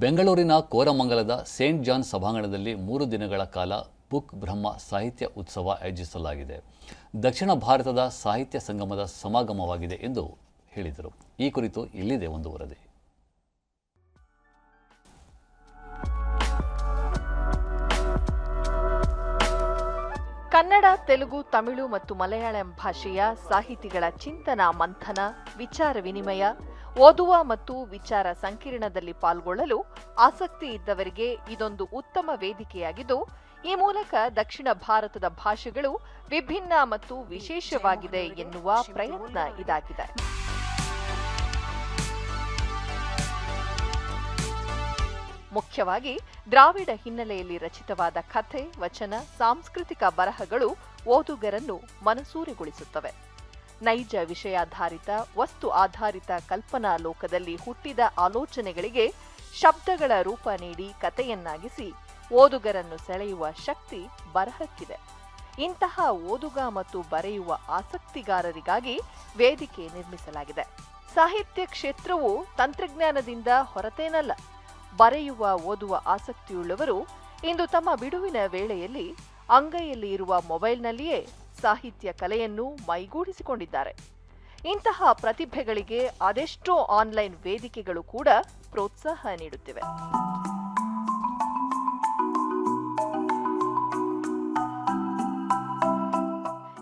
ಬೆಂಗಳೂರಿನ ಕೋರಮಂಗಲದ Saint John ಸಭಾಂಗಣದಲ್ಲಿ ಮೂರು ದಿನಗಳ ಕಾಲ ಬುಕ್ ಬ್ರಹ್ಮ ಸಾಹಿತ್ಯ ಉತ್ಸವ ಆಯೋಜಿಸಲಾಗಿದೆ. ದಕ್ಷಿಣ ಭಾರತದ ಸಾಹಿತ್ಯ ಸಂಗಮದ ಸಮಾಗಮವಾಗಿದೆ ಎಂದು ಹೇಳಿದರು. ಈ ಕುರಿತು ಇಲ್ಲಿದೆ ಒಂದು ವರದಿ. ಕನ್ನಡ, ತೆಲುಗು, ತಮಿಳು ಮತ್ತು ಮಲಯಾಳಂ ಭಾಷೆಯ ಸಾಹಿತಿಗಳ ಚಿಂತನ, ಮಂಥನ, ವಿಚಾರ ವಿನಿಮಯ ಓದುವ ಮತ್ತು ವಿಚಾರ ಸಂಕಿರಣದಲ್ಲಿ ಪಾಲ್ಗೊಳ್ಳಲು ಆಸಕ್ತಿ ಇದ್ದವರಿಗೆ ಇದೊಂದು ಉತ್ತಮ ವೇದಿಕೆಯಾಗಿದ್ದು, ಈ ಮೂಲಕ ದಕ್ಷಿಣ ಭಾರತದ ಭಾಷೆಗಳು ವಿಭಿನ್ನ ಮತ್ತು ವಿಶೇಷವಾಗಿದೆ ಎನ್ನುವ ಪ್ರಯತ್ನ ಇದಾಗಿದೆ. ಮುಖ್ಯವಾಗಿ, ದ್ರಾವಿಡ ಹಿನ್ನೆಲೆಯಲ್ಲಿ ರಚಿತವಾದ ಕಥೆ, ವಚನ, ಸಾಂಸ್ಕೃತಿಕ ಬರಹಗಳು ಓದುಗರನ್ನು ಮನಸೂರೆಗೊಳಿಸುತ್ತವೆ. ನೈಜ ವಿಷಯಾಧಾರಿತ, ವಸ್ತು ಆಧಾರಿತ ಕಲ್ಪನಾ ಲೋಕದಲ್ಲಿ ಹುಟ್ಟಿದ ಆಲೋಚನೆಗಳಿಗೆ ಶಬ್ದಗಳ ರೂಪ ನೀಡಿ ಕಥೆಯನ್ನಾಗಿಸಿ ಓದುಗರನ್ನು ಸೆಳೆಯುವ ಶಕ್ತಿ ಬರಹಕ್ಕಿದೆ. ಇಂತಹ ಓದುಗ ಮತ್ತು ಬರೆಯುವ ಆಸಕ್ತಿಗಾರರಿಗಾಗಿ ವೇದಿಕೆ ನಿರ್ಮಿಸಲಾಗಿದೆ. ಸಾಹಿತ್ಯ ಕ್ಷೇತ್ರವು ತಂತ್ರಜ್ಞಾನದಿಂದ ಹೊರತೇನಲ್ಲ. ಬರೆಯುವ, ಓದುವ ಆಸಕ್ತಿಯುಳ್ಳವರು ಇಂದು ತಮ್ಮ ಬಿಡುವಿನ ವೇಳೆಯಲ್ಲಿ ಅಂಗೈಯಲ್ಲಿ ಇರುವ ಮೊಬೈಲ್ನಲ್ಲಿಯೇ ಸಾಹಿತ್ಯ ಕಲೆಯನ್ನು ಮೈಗೂಡಿಸಿಕೊಂಡಿದ್ದಾರೆ. ಇಂತಹ ಪ್ರತಿಭೆಗಳಿಗೆ ಅದೆಷ್ಟೋ ಆನ್ಲೈನ್ ವೇದಿಕೆಗಳು ಕೂಡ ಪ್ರೋತ್ಸಾಹ ನೀಡುತ್ತಿವೆ.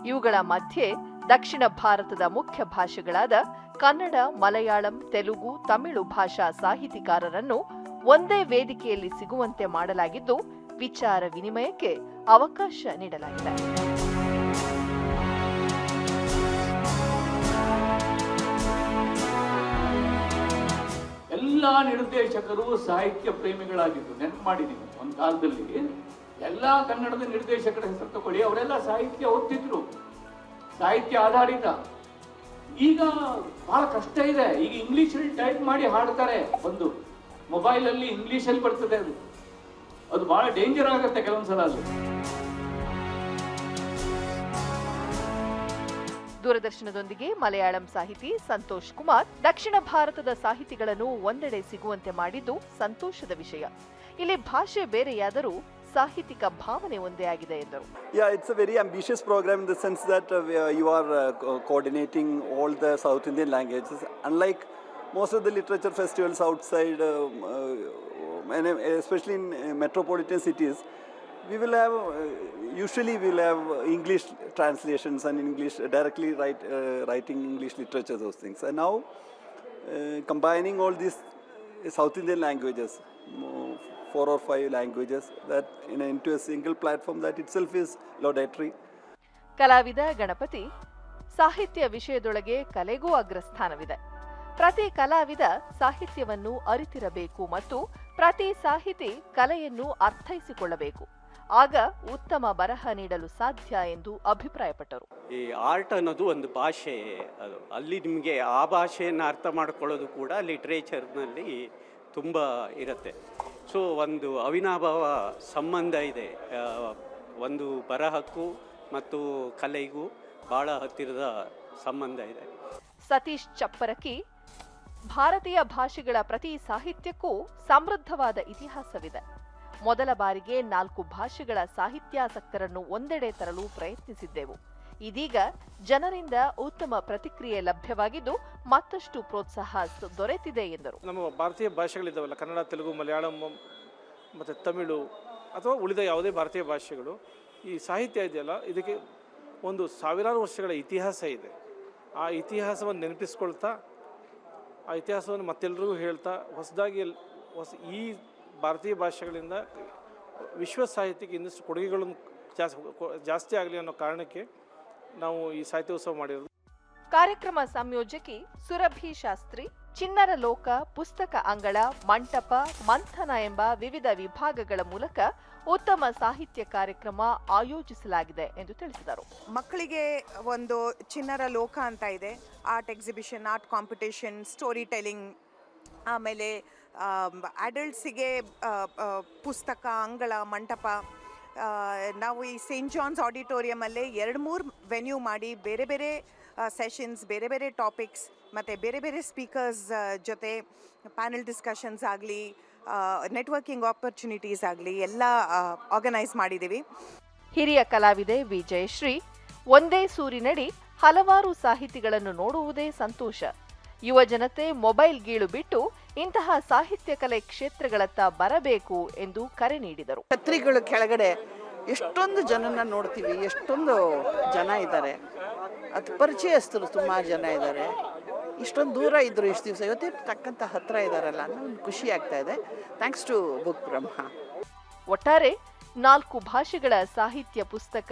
ಇವುಗಳ ಮಧ್ಯೆ ದಕ್ಷಿಣ ಭಾರತದ ಮುಖ್ಯ ಭಾಷೆಗಳಾದ ಕನ್ನಡ, ಮಲಯಾಳಂ, ತೆಲುಗು, ತಮಿಳು ಭಾಷಾ ಸಾಹಿತಿಕಾರರನ್ನು ಒಂದೇ ವೇದಿಕೆಯಲ್ಲಿ ಸಿಗುವಂತೆ ಮಾಡಲಾಗಿದ್ದು, ವಿಚಾರ ವಿನಿಮಯಕ್ಕೆ ಅವಕಾಶ ನೀಡಲಾಗಿದೆ. ಎಲ್ಲ ನಿರ್ದೇಶಕರು ಸಾಹಿತ್ಯ ಪ್ರೇಮಿಗಳಾಗಿದ್ದು ನೆನಪು ಮಾಡಿ ನೀವು ಒಂದು ಕಾಲದಲ್ಲಿ ಎಲ್ಲ ಕನ್ನಡದ ನಿರ್ದೇಶಕರ ಹೆಸರು ತಗೊಳ್ಳಿ, ಅವರೆಲ್ಲ ಸಾಹಿತ್ಯ ಓದ್ತಿದ್ರು. ಸಾಹಿತ್ಯ ಆಧಾರಿತ. ಈಗ ಬಹಳ ಕಷ್ಟ ಇದೆ. ಈಗ ಇಂಗ್ಲಿಷ್ ಅಲ್ಲಿ ಟೈಪ್ ಮಾಡಿ ಹಾಡ್ತಾರೆ ಒಂದು. ಮೊಬೈಲ್ ಅಲ್ಲಿ ಇಂಗ್ಲಿಷ್ ಅಲ್ಲಿ ಬರ್ತದೆ ಅದು. ಅದು ಬಹಳ ಡೇಂಜರ್ ಆಗುತ್ತೆ ಕೆಲವೊಂದ್ಸಲ ಅದು ದೂರದರ್ಶನದೊಂದಿಗೆ ಮಲಯಾಳಂ ಸಾಹಿತಿ ಸಂತೋಷ್ ಕುಮಾರ್, ದಕ್ಷಿಣ ಭಾರತದ ಸಾಹಿತಿಗಳನ್ನು ಒಂದೆಡೆ ಸಿಗುವಂತೆ ಮಾಡಿದ್ದು ಸಂತೋಷದ ವಿಷಯ. ಇಲ್ಲಿ ಭಾಷೆ ಬೇರೆಯಾದರೂ ಸಾಹಿತ್ಯಿಕ ಭಾವನೆ ಒಂದೇ ಆಗಿದೆ ಎಂದರು. Yeah it's a very ambitious program in the sense that you are coordinating all the South Indian languages unlike most of the literature festivals outside especially in metropolitan cities we will have uh, usually we'll have English translations and English directly write, uh, writing English literature, those things. And now uh, combining all these South Indian languages, four or five languages, that in, into a single platform, that itself is laudatory. ಕಲಾವಿದ ಗಣಪತಿ ಸಾಹಿತ್ಯ ವಿಷಯದೊಳಗೆ ಕಲೆಗೂ ಅಗ್ರಸ್ಥಾನವಿದೆ ಪ್ರತಿ ಕಲಾವಿದ ಸಾಹಿತ್ಯವನ್ನು ಅರಿತಿರಬೇಕು ಮತ್ತು ಪ್ರತಿ ಸಾಹಿತಿ ಕಲೆಯನ್ನು ಅರ್ಥೈಸಿಕೊಳ್ಳಬೇಕು ಆಗ ಉತ್ತಮ ಬರಹ ನೀಡಲು ಸಾಧ್ಯ ಎಂದು ಅಭಿಪ್ರಾಯಪಟ್ಟರು. ಈ ಆರ್ಟ್ ಅನ್ನೋದು ಒಂದು ಭಾಷೆ ಅದು ಅಲ್ಲಿ ನಿಮಗೆ ಆ ಭಾಷೆಯನ್ನು ಅರ್ಥ ಮಾಡ್ಕೊಳ್ಳೋದು ಕೂಡ ಲಿಟ್ರೇಚರ್ನಲ್ಲಿ ತುಂಬ ಇರುತ್ತೆ. ಸೊ ಒಂದು ಅವಿನಾಭಾವ ಸಂಬಂಧ ಇದೆ. ಒಂದು ಬರಹಕ್ಕೂ ಮತ್ತು ಕಲೆಗೂ ಭಾಳ ಹತ್ತಿರದ ಸಂಬಂಧ ಇದೆ. ಸತೀಶ್ ಚಪ್ಪರಕಿ ಭಾರತೀಯ ಭಾಷೆಗಳ ಪ್ರತಿ ಸಾಹಿತ್ಯಕ್ಕೂ ಸಮೃದ್ಧವಾದ ಇತಿಹಾಸವಿದೆ. ಮೊದಲ ಬಾರಿಗೆ ನಾಲ್ಕು ಭಾಷೆಗಳ ಸಾಹಿತ್ಯಾಸಕ್ತರನ್ನು ಒಂದೆಡೆ ತರಲು ಪ್ರಯತ್ನಿಸಿದ್ದೆವು. ಇದೀಗ ಜನರಿಂದ ಉತ್ತಮ ಪ್ರತಿಕ್ರಿಯೆ ಲಭ್ಯವಾಗಿದ್ದು ಮತ್ತಷ್ಟು ಪ್ರೋತ್ಸಾಹ ದೊರೆತಿದೆ ಎಂದರು. ನಮ್ಮ ಭಾರತೀಯ ಭಾಷೆಗಳಿದ್ದಾವಲ್ಲ, ಕನ್ನಡ, ತೆಲುಗು, ಮಲಯಾಳಂ ಮತ್ತು ತಮಿಳು ಅಥವಾ ಉಳಿದ ಯಾವುದೇ ಭಾರತೀಯ ಭಾಷೆಗಳು, ಈ ಸಾಹಿತ್ಯ ಇದೆಯಲ್ಲ, ಇದಕ್ಕೆ ಒಂದು ಸಾವಿರಾರು ವರ್ಷಗಳ ಇತಿಹಾಸ ಇದೆ. ಆ ಇತಿಹಾಸವನ್ನು ನೆನಪಿಸ್ಕೊಳ್ತಾ, ಆ ಇತಿಹಾಸವನ್ನು ಮತ್ತೆಲ್ಲರಿಗೂ ಹೇಳ್ತಾ, ಹೊಸದಾಗಿ ಹೊಸ ಈ ಭಾರತೀಯ ಭಾಷೆಗಳಿಂದ ವಿಶ್ವ ಸಾಹಿತ್ಯಕ್ಕೆ ಇನ್ನಷ್ಟು ಕೊಡುಗೆಗಳನ್ನು ಜಾಸ್ತಿ ಜಾಸ್ತಿ ಆಗಲಿ ಅನ್ನೋ ಕಾರಣಕ್ಕೆ ನಾವು ಈ ಸಾಹಿತ್ಯೋತ್ಸವ ಮಾಡಿರೋದು. ಕಾರ್ಯಕ್ರಮ ಸಂಯೋಜಕಿ ಸುರಭಿ ಶಾಸ್ತ್ರಿ ಚಿನ್ನರ ಲೋಕ ಪುಸ್ತಕ ಅಂಗಳ ಮಂಟಪ ಮಂಥನ ಎಂಬ ವಿವಿಧ ವಿಭಾಗಗಳ ಮೂಲಕ ಉತ್ತಮ ಸಾಹಿತ್ಯ ಕಾರ್ಯಕ್ರಮ ಆಯೋಜಿಸಲಾಗಿದೆ ಎಂದು ತಿಳಿಸಿದರು. ಮಕ್ಕಳಿಗೆ ಒಂದು ಚಿನ್ನರ ಲೋಕ ಅಂತ ಇದೆ. Art exhibition art competition story telling ಆಮೇಲೆ ಅಡಲ್ಟ್ಸಿಗೆ ಪುಸ್ತಕ, ಅಂಗಳ, ಮಂಟಪ ನಾವು ಈ ಸೇಂಟ್ ಜಾನ್ಸ್ ಆಡಿಟೋರಿಯಮಲ್ಲೇ ಎರಡು ಮೂರು ವೆನ್ಯೂ ಮಾಡಿ ಬೇರೆ ಬೇರೆ ಸೆಷನ್ಸ್ ಬೇರೆ ಬೇರೆ ಟಾಪಿಕ್ಸ್ ಮತ್ತು ಬೇರೆ ಬೇರೆ ಸ್ಪೀಕರ್ಸ್ ಜೊತೆ ಪ್ಯಾನೆಲ್ ಡಿಸ್ಕಷನ್ಸ್ ಆಗಲಿ ನೆಟ್ವರ್ಕಿಂಗ್ ಆಪರ್ಚುನಿಟೀಸ್ ಆಗಲಿ ಎಲ್ಲ ಆರ್ಗನೈಸ್ ಮಾಡಿದ್ದೀವಿ ಹಿರಿಯ ಕಲಾವಿದೆ ವಿಜಯಶ್ರೀ, ಒಂದೇ ಸೂರಿನಡಿ ಹಲವಾರು ಸಾಹಿತಿಗಳನ್ನು ನೋಡುವುದೇ ಸಂತೋಷ. ಯುವ ಜನತೆ ಮೊಬೈಲ್ ಗೀಳು ಬಿಟ್ಟು ಇಂತಹ ಸಾಹಿತ್ಯ ಕಲೆ ಕ್ಷೇತ್ರಗಳತ್ತ ಬರಬೇಕು ಎಂದು ಕರೆ ನೀಡಿದರು. ಛತ್ರಿಗಳ ಕೆಳಗಡೆ ಎಷ್ಟೊಂದು ಜನನ ನೋಡ್ತೀವಿ ಎಷ್ಟೊಂದು ಜನ ಇದ್ದಾರೆ. ಅದು ಪರಿಚಯಸ್ಥರು ಸುಮಾರು ಜನ ಇದ್ದಾರೆ. ಇಷ್ಟೊಂದು ದೂರ ಇದ್ದರು ಇಷ್ಟು ದಿವಸ ಇವತ್ತೇ ತಕ್ಕಂತ ಹತ್ರ ಇದ್ದಾರಲ್ಲ ಅನ್ನೋ ಒಂದು ಖುಷಿ ಆಗ್ತಾ ಇದೆ. ಥ್ಯಾಂಕ್ಸ್ ಟು ಬುಕ್ ಬ್ರಹ್ಮ ಒಟ್ಟಾರೆ ನಾಲ್ಕು ಭಾಷೆಗಳ ಸಾಹಿತ್ಯ ಪುಸ್ತಕ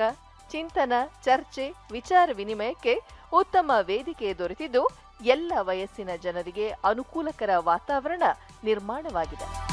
ಚಿಂತನ ಚರ್ಚೆ ವಿಚಾರ ವಿನಿಮಯಕ್ಕೆ ಉತ್ತಮ ವೇದಿಕೆ ದೊರೆತಿದ್ದು ಎಲ್ಲ ವಯಸ್ಸಿನ ಜನರಿಗೆ ಅನುಕೂಲಕರ ವಾತಾವರಣ ನಿರ್ಮಾಣವಾಗಿದೆ.